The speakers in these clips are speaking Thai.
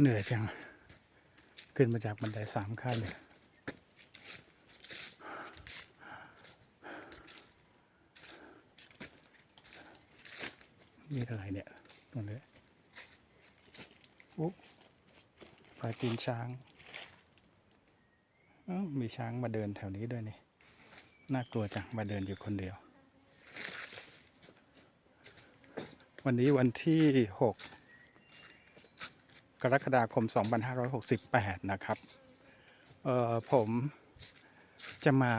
เหนื่อยจัง ขึ้นมาจากบันไดสามขั้นเลยนี่อะไรเนี่ย ตรงนี้โอุ๊บปลายตีนช้างมีช้างมาเดินแถวนี้ด้วยนี่ น่ากลัวจัง มาเดินอยู่คนเดียว วันนี้วันที่6ก กรกฎาคม 2568 นะครับ เอ่อผมจะมา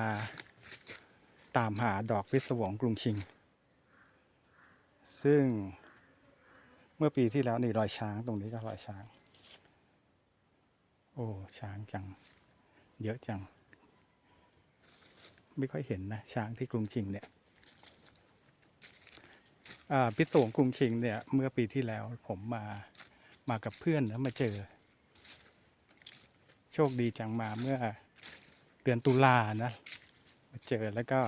ตามหาดอกพิศวงกรุงชิง ซึ่งเมื่อปีที่แล้วนี่รอยช้างตรงนี้ก็รอยช้าง โอ้ช้างจัง เยอะจัง ไม่ค่อยเห็นนะ ช้างที่กรุงชิงเนี่ยพิศวงกรุงชิงเนี่ย เมื่อปีที่แล้วผมมา มากับเพื่อนแล้วมาเจอ โชคดีจังมาเมื่อเดือนตุลานะ มาเจอแล้วก็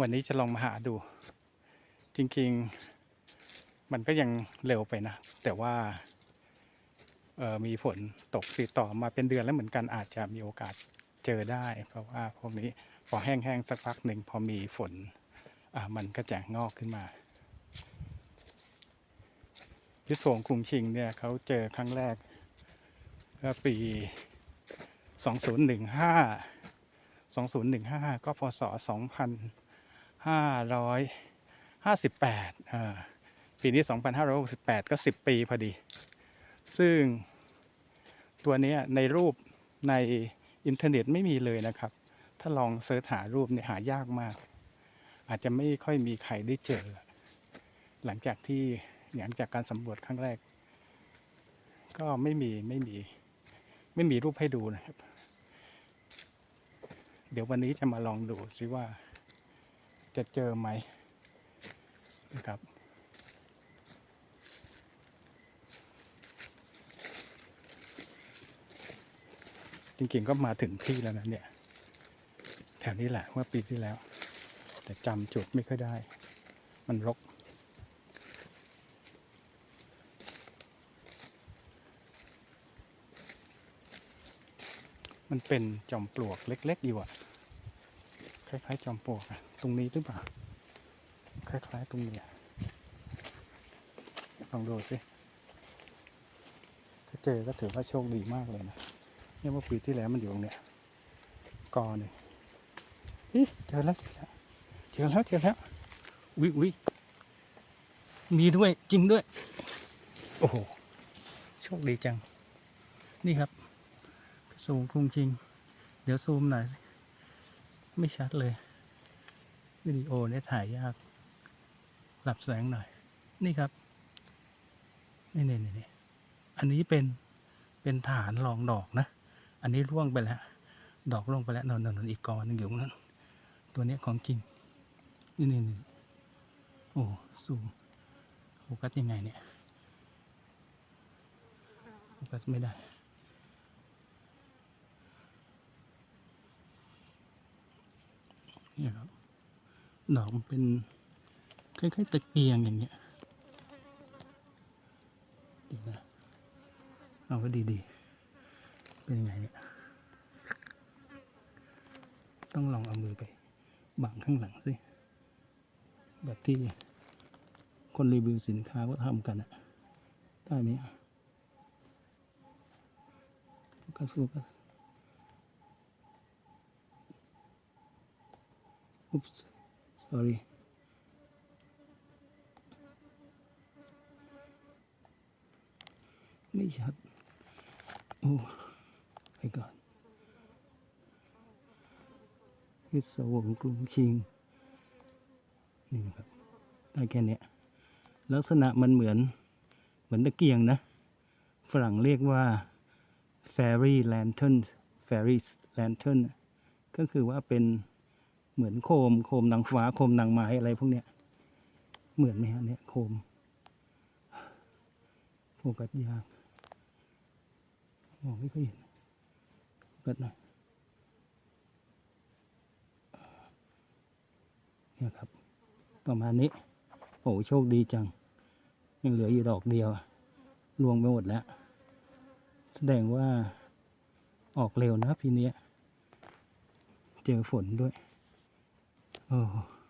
วันนี้จะลองมาหาดู จริงๆมันก็ยังเร็วไปนะ แต่ว่าออมีฝนตกติดต่อมาเป็นเดือนแล้วเหมือนกันอาจจะมีโอกาสเจอได้ เพราะว่าพวกนี้พอแห้งๆสักพักหนึ่งพอมีฝนมันก็จะงอกขึ้นมา พิศวงกรุงชิงเนี่ยเขาเจอครั้งแรกเมื่อปี 2015 2015 ก็พศ 2558 ปีนี้ 2568 ก็ 10 ปีพอดี ซึ่งตัวนี้ในรูปในอินเทอร์เน็ตไม่มีเลยนะครับ ถ้าลองเสิร์ชหารูปเนี่ยหายากมาก อาจจะไม่ค่อยมีใครได้เจอ หลังจากที่ หลังจากการสำรวจครั้งแรก ก็ไม่มีไม่มีไม่มีรูปให้ดูนะครับ เดี๋ยววันนี้จะมาลองดูซิว่าจะเจอไหมนะครับจริงๆก็มาถึงที่แล้วนะเนี่ยแถวนี้แหละเมื่อปีที่แล้ว แต่จำจุดไม่ค่อยได้ มันรก มันเป็นจอมปลวกเล็ก ๆ อยู่อะคล้ายๆจอมปลวกอะตรงนี้หรือเปล่า คล้ายๆตรงนี้ลองดูสิถ้าเจอก็ถือว่าโชคดีมากเลยนะเนี่ยเมื่อปีที่แล้วมันอยู่ตรงเนี้ยกอหนึ่งอิเจอแล้วเจอแล้วเจอแล้ววิวิมีด้วยจริงด้วย โอ้โห โชคดีจัง นี่ครับ สูงกรุงจริง เดี๋ยวซูมหน่อย ไม่ชัดเลย วิดีโอเนี่ยถ่ายยากปรับแสงหน่อย นี่ครับ นี่นี่นี่อันนี้เป็น เป็นฐานรองดอกนะ อันนี้ร่วงไปแล้ว ดอกร่วงไปแล้วนนนนอีกกอหนึงอยู่นั้น ตัวนี้ของจริง นี่นี่นี่โอ้สูงโฟกัสยังไงเนี่ยโฟกัสไม่ได้ เนี่ยครับดอกมันเป็นคล้ายๆตะเกียงอย่างเงี้ยเดีนะเอาก็ดีๆ เป็นไงเนี่ยต้องลองเอามือไปบังข้างหลังสิแบบที่คนรีวิวสินค้าก็ทำกันอะได้ไหมโฟกัสโฟกัส Oops, sorry. ไม่ชัด โอ้ไปก่อนพิศวงกรุงชิง นี่นะครับ ได้แค่เนี้ยลักษณะมันเหมือน เหมือนตะเกียงนะ ฝรั่งเรียกว่า fairy lantern fairy lantern ก็คือว่าเป็น เหมือนโคมโคมนางฟ้าโคมนางไม้อะไรพวกเนี้ยเหมือนไหมฮะเนี่ยโคมโฟกัสยากมองไม่ค่อยเห็นโฟกัสหน่อยเนี่ยครับ ประมาณนี้ โอ้โชคดีจัง ยังเหลืออยู่ดอกเดียวรวงไปหมดแล้ว แสดงว่าออกเร็วนะครับทีเนี้ย เจอฝนด้วย โอ้โห